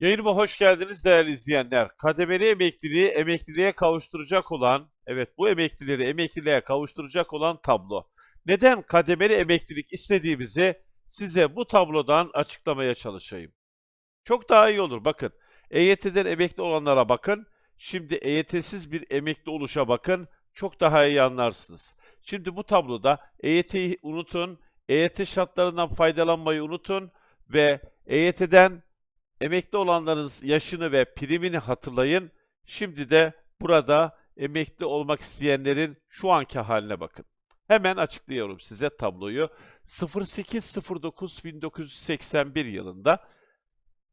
Yayınıma hoş geldiniz değerli izleyenler. Kademeli emekliliği emekliliğe kavuşturacak olan, evet bu emeklileri emekliliğe kavuşturacak olan tablo. Neden kademeli emeklilik istediğimizi size bu tablodan açıklamaya çalışayım. Çok daha iyi olur bakın. EYT'den emekli olanlara bakın. Şimdi EYT'siz bir emekli oluşa bakın. Çok daha iyi anlarsınız. Şimdi bu tabloda EYT'yi unutun, EYT şartlarından faydalanmayı unutun ve EYT'den emekli olanların yaşını ve primini hatırlayın. Şimdi de burada emekli olmak isteyenlerin şu anki haline bakın. Hemen açıklıyorum size tabloyu. 08.09.1981 yılında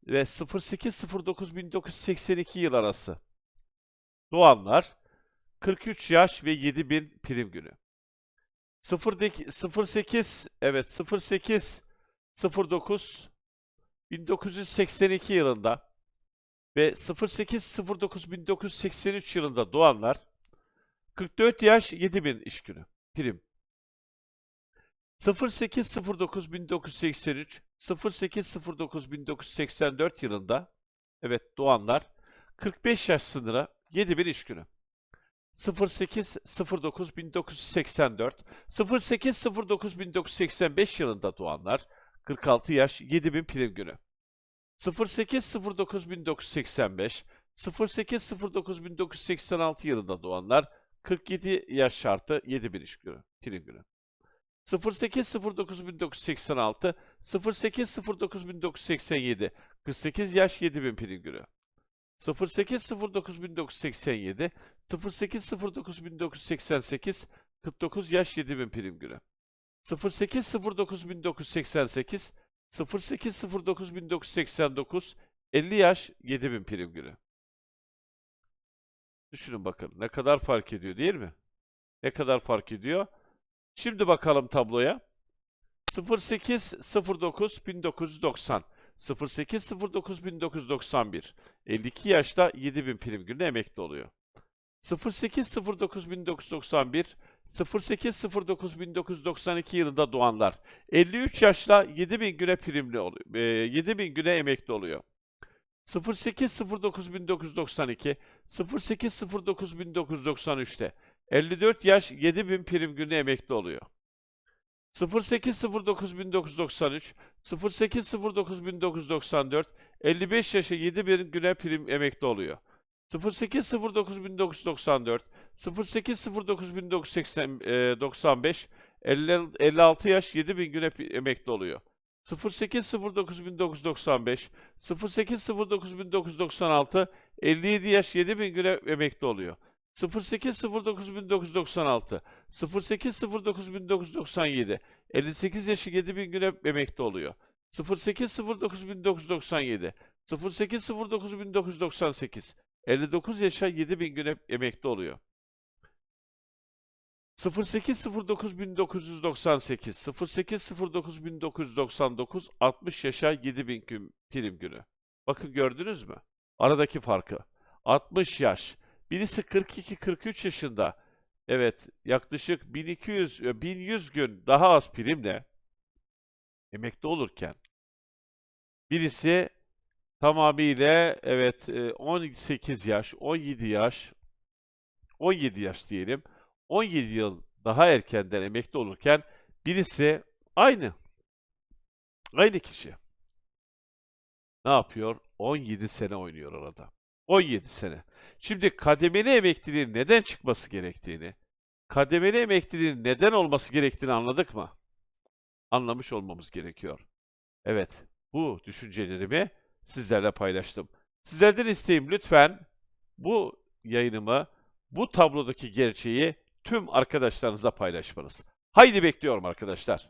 ve 08.09.1982 yıl arası doğanlar 43 yaş ve 7000 prim günü. 0'daki 08 evet 08 09 1982 yılında ve 08.09.1983 yılında doğanlar 44 yaş 7000 iş günü prim. 08.09.1983 08.09.1984 yılında evet doğanlar 45 yaş sınırı 7000 iş günü. 08.09.1984 08.09.1985 yılında doğanlar 46 yaş 7000 prim günü. 08.09.1985 08.09.1986 yılında doğanlar 47 yaş şartı 7000 iş günü, prim günü. 08.09.1986 08.09.1987 48 yaş 7000 prim günü. 08.09.1987 08.09.1988 49 yaş 7000 prim günü. 08.09.1988 08.09.1989 50 yaş 7000 prim günü. Düşünün bakın ne kadar fark ediyor değil mi? Ne kadar fark ediyor? Şimdi bakalım tabloya. 08.09.1990 08.09.1991 52 yaşta 7000 prim günü emekli oluyor. 08.09.1991 08.09.1992 yılında doğanlar 53 yaşla 7000 güne primli oluyor. E, 7000 güne emekli oluyor. 08.09.1992 08.09.1993'te 54 yaş 7000 prim günü emekli oluyor. 08.09.1993 08.09.1994 55 yaşa 7000 güne prim emekli oluyor. 08.09.1994 08.09.1995 56 yaş 7000 güne pi- emekli oluyor. 08.09.1995 08.09.1996 57 yaş 7000 güne emekli oluyor. 08.09.1996 08.09.1997 58 yaşı 7000 güne emekli oluyor. 08.09.1997 08.09.1998 59 yaşa 7000 güne emekli oluyor. 08.09.1998 08.09.1999 60 yaşa 7000 gün prim günü. Bakın gördünüz mü? Aradaki farkı. 60 yaş. Birisi 42-43 yaşında. Evet, yaklaşık 1200 e, 1100 gün daha az primle emekli olurken birisi tamamıyla evet e, 18 yaş, 17 yaş, 17 yaş diyelim. 17 yıl daha erkenden emekli olurken birisi aynı. Aynı kişi. Ne yapıyor? 17 sene oynuyor arada. 17 sene. Şimdi kademeli emekliliğin neden çıkması gerektiğini, kademeli emekliliğin neden olması gerektiğini anladık mı? Anlamış olmamız gerekiyor. Evet, bu düşüncelerimi sizlerle paylaştım. Sizlerden isteğim lütfen bu yayınımı, bu tablodaki gerçeği tüm arkadaşlarınıza paylaşmanız. Haydi bekliyorum arkadaşlar.